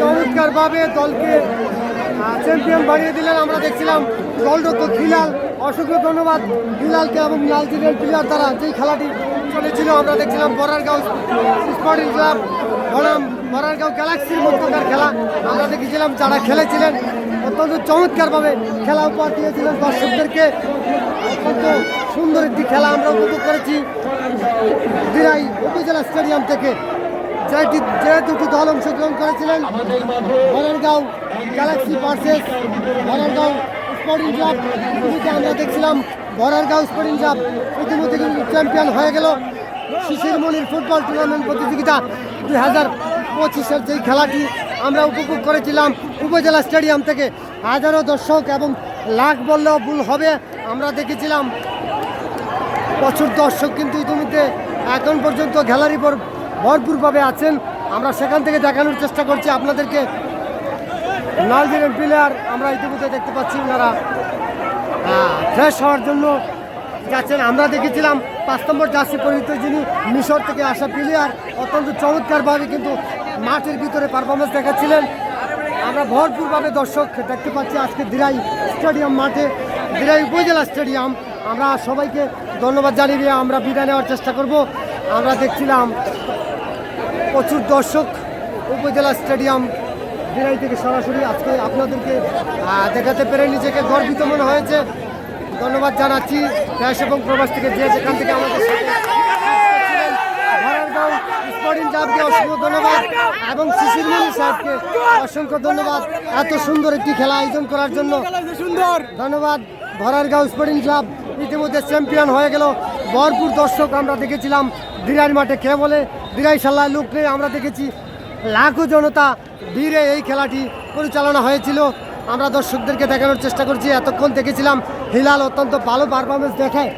চমৎকারভাবে দলকে চ্যাম্পিয়ন বানিয়ে দিলেন। আমরা দেখছিলাম দলরক্ষক হিলাল অসংখ্য ধন্যবাদ হিলালকে এবং নাইজেরিয়ান প্লেয়ার দ্বারা যেই খেলাটি চলেছিল। আমরা দেখছিলাম বরারগাঁও স্পোর্টিং ক্লাব বনাম, বরারগাঁও গ্যালাক্সির মধ্যকার খেলা। আমরা দেখেছিলাম যারা খেলেছিলেন, অত্যন্ত চমৎকারভাবে খেলা উপহার দিয়েছিলেন দর্শকদেরকে। অত্যন্ত সুন্দর একটি খেলা আমরা উপভোগ করেছি। দিরাই উপজেলা স্টেডিয়াম থেকে। যেটি যে দুটি দল অংশগ্রহণ করেছিলেন Banargaon galaxy versus Banargaon sporting club ইতিমধ্যে আমরা দেখছিলাম বনারগাঁও স্পোর্টিং ক্লাব ইতিমধ্যে কিন্তু চ্যাম্পিয়ন হয়ে গেল। শিশির মনির ফুটবল টুর্নামেন্ট প্রতিযোগিতা দুই হাজার পঁচিশের যেই খেলাটি আমরা উপভোগ করেছিলাম, উপজেলা স্টেডিয়াম থেকে হাজারো দর্শক এবং লাখ বললেও ভুল হবে, আমরা দেখেছিলাম। প্রচুর দর্শক কিন্তু ইতিমধ্যে এখন পর্যন্ত গ্যালারি ভর ভরপুরভাবে আছেন। আমরা সেখান থেকে দেখানোর চেষ্টা করছি আপনাদেরকে। নাইজেরিয়ান প্লেয়ার আমরা ইতিমধ্যে দেখতে পাচ্ছি ওনারা ফ্রেশ হওয়ার জন্য যাচ্ছেন। আমরা দেখেছিলাম পাঁচ নম্বর জার্সি পরিহিত যিনি মিশর থেকে আসা প্লেয়ার অত্যন্ত চমৎকারভাবে কিন্তু মাঠের ভিতরে পারফরমেন্স দেখাচ্ছিলেন। আমরা ভরপুরভাবে দর্শক দেখতে পাচ্ছি আজকে দিরাই স্টেডিয়াম মাঠে, দিরাই উপজেলা স্টেডিয়াম। আমরা সবাইকে ধন্যবাদ জানিয়ে আমরা বিদায় নেওয়ার চেষ্টা করব। আমরা দেখছিলাম প্রচুর দর্শক উপজেলা স্টেডিয়াম দিরাই থেকে সরাসরি আজকে আপনাদেরকে দেখাতে পেরে নিজেকে গর্বিত মনে হয়েছে। ধন্যবাদ জানাচ্ছি দেশ এবং প্রবাস থেকে যে যেখান থেকে আমাদের স্পোর্টিং ক্লাবকে অসংখ্য ধন্যবাদ এবং শিশির মনি সাহেবকে অসংখ্য ধন্যবাদ এত সুন্দর একটি খেলা আয়োজন করার জন্য। সুন্দর। ধন্যবাদ ভরারগাঁও স্পোর্টিং ক্লাব ইতিমধ্যে চ্যাম্পিয়ন হয়ে গেল। ভরপুর দর্শক আমরা দেখেছিলাম দিরাই মাঠে কে বলে। দিরাই সাল্লাহ লোক নেই আমরা দেখেছি লাখো জনতা ভিড়ে এই খেলাটি পরিচালনা হয়েছিল। আমরা দর্শকদেরকে দেখানোর চেষ্টা করছি। এতক্ষণ দেখেছিলাম হিলাল অত্যন্ত ভালো পারফরমেন্স দেখায়।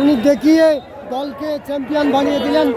উনি দেখিয়ে দলকে চ্যাম্পিয়ন বানিয়ে দিলেন।